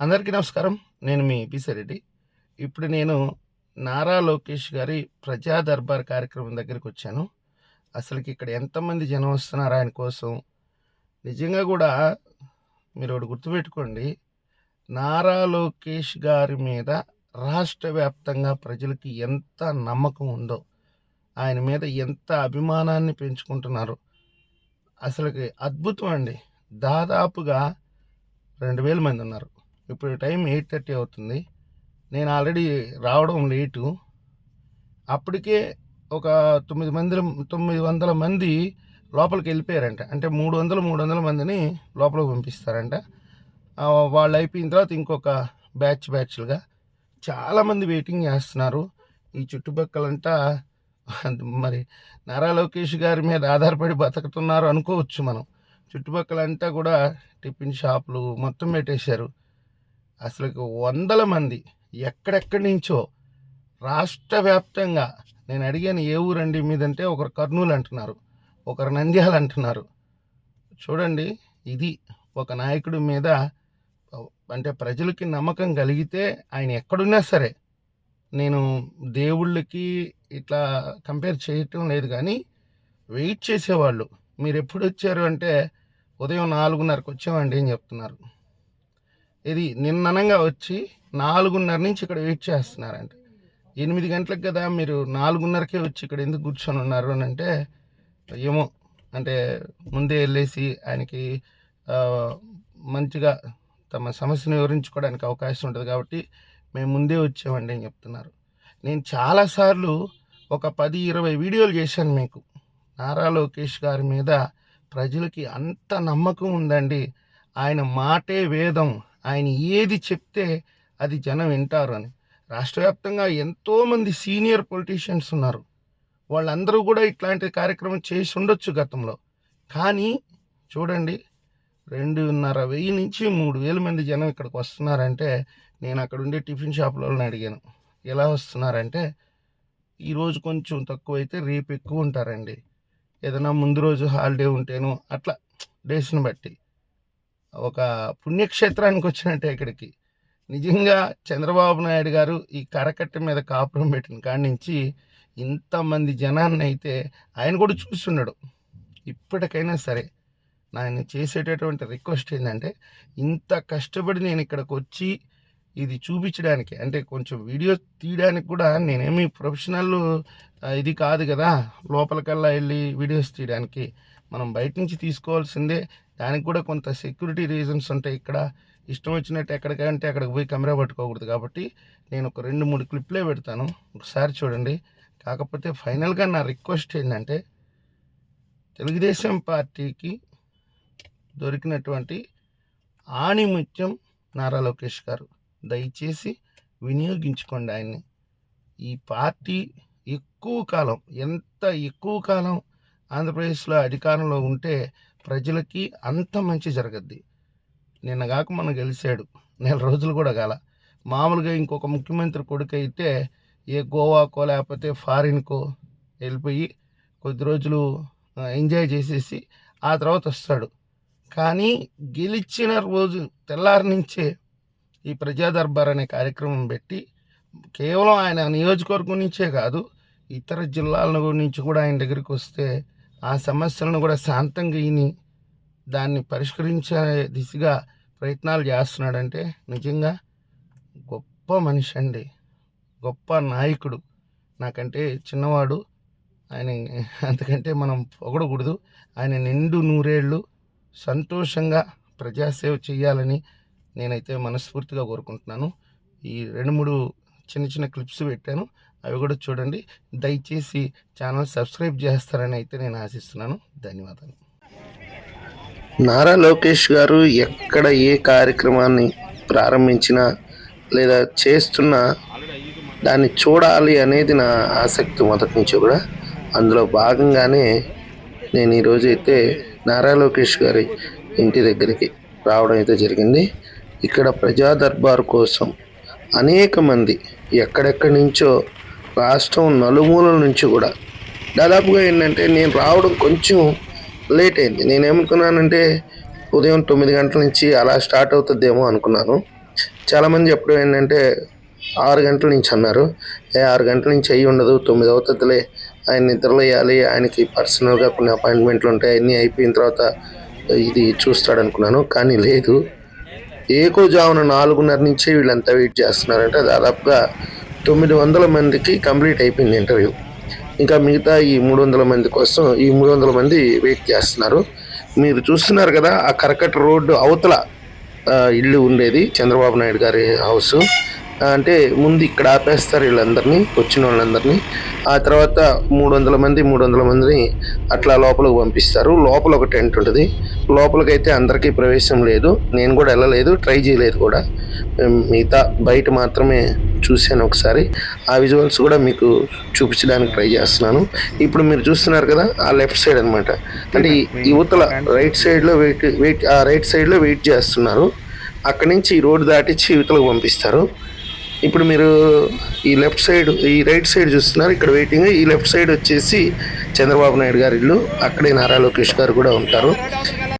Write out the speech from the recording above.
అందరికీ నమస్కారం. నేను మీ పిసిరెడ్డి ఇప్పుడు నేను నారా లోకేష్ గారి ప్రజా దర్బార్ కార్యక్రమం దగ్గరికి వచ్చాను. అసలుకి ఇక్కడ ఎంతమంది జనం వస్తున్నారు ఆయన కోసం? నిజంగా కూడా మీరు ఒకటి గుర్తుపెట్టుకోండి. నారా లోకేష్ గారి మీద రాష్ట్ర వ్యాప్తంగా ప్రజలకి ఎంత నమ్మకం ఉందో ఆయన మీద ఎంత అభిమానాన్ని పెంచుకుంటున్నారు అసలుకి అద్భుతం అండి. దాదాపుగా రెండు వేల మంది ఉన్నారు. ఇప్పుడు టైం ఎయిట్ థర్టీ అవుతుంది. నేను ఆల్రెడీ రావడం లేటు. అప్పటికే ఒక తొమ్మిది మంది తొమ్మిది వందల మంది లోపలికి వెళ్ళిపోయారంట. అంటే మూడు వందలు మూడు వందల మందిని లోపలికి పంపిస్తారంట. వాళ్ళు అయిపోయిన తర్వాత ఇంకొక బ్యాచ్ బ్యాచ్లుగా చాలామంది వెయిటింగ్ చేస్తున్నారు. ఈ చుట్టుపక్కలంతా మరి నారా లోకేష్ గారి మీద ఆధారపడి బతుకుతున్నారు అనుకోవచ్చు మనం. చుట్టుపక్కలంతా కూడా టిఫిన్ షాపులు మొత్తం పెట్టేశారు. అసలు వందల మంది ఎక్కడెక్కడి నుంచో రాష్ట్ర వ్యాప్తంగా నేను అడిగాను ఏ ఊరండి మీదంటే ఒకరు కర్నూలు అంటున్నారు ఒకరు నంద్యాల అంటున్నారు. చూడండి ఇది ఒక నాయకుడి మీద అంటే ప్రజలకి నమ్మకం కలిగితే ఆయన ఎక్కడున్నా సరే నేను దేవుళ్ళకి ఇట్లా కంపేర్ చేయటం లేదు కానీ వెయిట్ చేసేవాళ్ళు. మీరు ఎప్పుడు వచ్చారు అంటే ఉదయం నాలుగున్నరకు వచ్చామండి అని చెప్తున్నారు. ఇది నిన్ననంగా వచ్చి నాలుగున్నర నుంచి ఇక్కడ వెయిట్ చేస్తున్నారంట. ఎనిమిది గంటలకు కదా మీరు నాలుగున్నరకే వచ్చి ఇక్కడ ఎందుకు కూర్చొని ఉన్నారు అని అంటే ఏమో అంటే ముందే వెళ్ళేసి ఆయనకి మంచిగా తమ సమస్యను వివరించుకోవడానికి అవకాశం ఉంటుంది కాబట్టి మేము ముందే వచ్చామండి అని చెప్తున్నారు. నేను చాలాసార్లు ఒక పది ఇరవై వీడియోలు చేశాను మీకు. నారా లోకేష్ గారి మీద ప్రజలకి అంత నమ్మకం ఉందండి. ఆయన మాటే వేదం. ఆయన ఏది చెప్తే అది జనం వింటారు అని. రాష్ట్ర వ్యాప్తంగా ఎంతోమంది సీనియర్ పొలిటీషియన్స్ ఉన్నారు. వాళ్ళందరూ కూడా ఇట్లాంటి కార్యక్రమం చేసి ఉండొచ్చు గతంలో. కానీ చూడండి రెండున్నర వెయ్యి నుంచి మూడు వేల మంది జనం ఇక్కడికి వస్తున్నారంటే నేను అక్కడ ఉండే టిఫిన్ షాప్లో అడిగాను. ఎలా వస్తున్నారంటే ఈరోజు కొంచెం తక్కువైతే రేపు ఎక్కువ ఉంటారండి. ఏదైనా ముందు రోజు హాలిడే ఉంటేను అట్లా డేస్ని బట్టి. ఒక పుణ్యక్షేత్రానికి వచ్చినట్టే ఇక్కడికి. నిజంగా చంద్రబాబు నాయుడు గారు ఈ కరకట్ట మీద కాపురం పెట్టిన కాడి నుంచి ఇంతమంది జనాన్ని అయితే ఆయన కూడా చూస్తున్నాడు. ఇప్పటికైనా సరే నేను చేసేటటువంటి రిక్వెస్ట్ ఏంటంటే ఇంత కష్టపడి నేను ఇక్కడికి వచ్చి ఇది చూపించడానికి అంటే కొంచెం వీడియో తీయడానికి కూడా నేనేమి ప్రొఫెషనల్ ఇది కాదు కదా. లోపలికల్లా వెళ్ళి వీడియోస్ తీయడానికి మనం బయట నుంచి తీసుకోవాల్సిందే. దానికి కూడా కొంత సెక్యూరిటీ రీజన్స్ ఉంటాయి ఇక్కడ ఇష్టం వచ్చినట్టు ఎక్కడికంటే అక్కడికి పోయి కెమెరా పట్టుకోకూడదు కాబట్టి నేను ఒక రెండు మూడు క్లిప్లే పెడతాను. ఒకసారి చూడండి. కాకపోతే ఫైనల్గా నా రిక్వెస్ట్ ఏంటంటే తెలుగుదేశం పార్టీకి దొరికినటువంటి ఆణిముత్యం నారా లోకేష్ గారు. దయచేసి వినియోగించుకోండి ఆయన్ని. ఈ పార్టీ ఎక్కువ కాలం ఎంత ఎక్కువ కాలం ఆంధ్రప్రదేశ్లో అధికారంలో ఉంటే ప్రజలకి అంత మంచి జరగద్ది. నిన్నగాక మనం గెలిచాడు నెల రోజులు కూడా కాల. మామూలుగా ఇంకొక ముఖ్యమంత్రి కొడుకు అయితే ఏ గోవాకో లేకపోతే ఫారిన్కో వెళ్ళిపోయి కొద్ది రోజులు ఎంజాయ్ చేసేసి ఆ తర్వాత వస్తాడు. కానీ గెలిచిన రోజు తెల్లారి నుంచే ఈ ప్రజా దర్బార్ అనే కార్యక్రమం పెట్టి కేవలం ఆయన నియోజకవర్గం నుంచే కాదు ఇతర జిల్లాల నుంచి కూడా ఆయన దగ్గరికి వస్తే ఆ సమస్యలను కూడా శాంతంగా ఈని దాన్ని పరిష్కరించే దిశగా ప్రయత్నాలు చేస్తున్నాడంటే నిజంగా గొప్ప మనిషి అండి. గొప్ప నాయకుడు. నాకంటే చిన్నవాడు. ఆయన అంతకంటే మనం పొగడకూడదు. ఆయన నిండు నూరేళ్ళు సంతోషంగా ప్రజాసేవ చేయాలని నేనైతే మనస్ఫూర్తిగా కోరుకుంటున్నాను. ఈ రెండు మూడు చిన్న చిన్న క్లిప్స్ పెట్టాను. అవి కూడా చూడండి. దయచేసి ఛానల్ సబ్స్క్రైబ్ చేస్తారని అయితే నేను ఆశిస్తున్నాను. ధన్యవాదాలు. నారా లోకేష్ గారు ఎక్కడ ఏ కార్యక్రమాన్ని ప్రారంభించినా లేదా చేస్తున్నా దాన్ని చూడాలి అనేది నా ఆసక్తి మొదటి నుంచి కూడా. అందులో భాగంగానే నేను ఈరోజు అయితే నారా లోకేష్ గారి ఇంటి దగ్గరికి రావడం అయితే జరిగింది. ఇక్కడ ప్రజా దర్బార్ కోసం అనేక మంది ఎక్కడెక్కడి నుంచో రాష్ట్రం నలుమూలల నుంచి కూడా. దాదాపుగా ఏంటంటే నేను రావడం కొంచెం లేట్ అయింది. నేనేమనుకున్నానంటే ఉదయం తొమ్మిది గంటల నుంచి అలా స్టార్ట్ అవుతుందేమో అనుకున్నాను. చాలామంది చెప్పడం ఏంటంటే ఆరు గంటల నుంచి అన్నారు. ఏ ఆరు గంటల నుంచి అయ్యి ఉండదు తొమ్మిది అవుతుందిలే. ఆయన నిద్రలేయాలి ఆయనకి పర్సనల్గా కొన్ని అపాయింట్మెంట్లు ఉంటాయి అన్నీ అయిపోయిన తర్వాత ఇది చూస్తాడనుకున్నాను. కానీ లేదు ఏకోజామున నాలుగున్నర నుంచే వీళ్ళంతా వెయిట్ చేస్తున్నారంటే. దాదాపుగా తొమ్మిది వందల మందికి కంప్లీట్ అయిపోయింది ఇంటర్వ్యూ. ఇంకా మిగతా ఈ మూడు వందల మంది కోసం ఈ మూడు వందల మంది వెయిట్ చేస్తున్నారు. మీరు చూస్తున్నారు కదా ఆ కరకట్ట రోడ్డు అవతల ఇల్లు ఉండేది. చంద్రబాబు నాయుడు గారి హౌస్. అంటే ముందు ఇక్కడ ఆపేస్తారు వీళ్ళందరినీ వచ్చిన వాళ్ళందరినీ. ఆ తర్వాత మూడు వందల మంది మూడు వందల మందిని అట్లా లోపలికి పంపిస్తారు. లోపల ఒక టెంట్ ఉంటుంది. లోపలికైతే అందరికీ ప్రవేశం లేదు. నేను కూడా వెళ్ళలేదు ట్రై చేయలేదు కూడా. మిగతా బయట మాత్రమే చూశాను ఒకసారి. ఆ విజువల్స్ కూడా మీకు చూపించడానికి ట్రై చేస్తున్నాను. ఇప్పుడు మీరు చూస్తున్నారు కదా ఆ లెఫ్ట్ సైడ్ అన్నమాట. అంటే యువతల రైట్ సైడ్లో వెయిట్ వెయిట్ ఆ రైట్ సైడ్లో వెయిట్ చేస్తున్నారు. అక్కడి నుంచి ఈ రోడ్డు దాటించి యువతలకు పంపిస్తారు. ఇప్పుడు మీరు ఈ లెఫ్ట్ సైడ్ ఈ రైట్ సైడ్ చూస్తున్నారు. ఇక్కడ వెయిటింగ్ ఈ లెఫ్ట్ సైడ్ వచ్చేసి చంద్రబాబు నాయుడు గారి ఇల్లు. అక్కడే నారా లోకేష్ గారు కూడా ఉంటారు.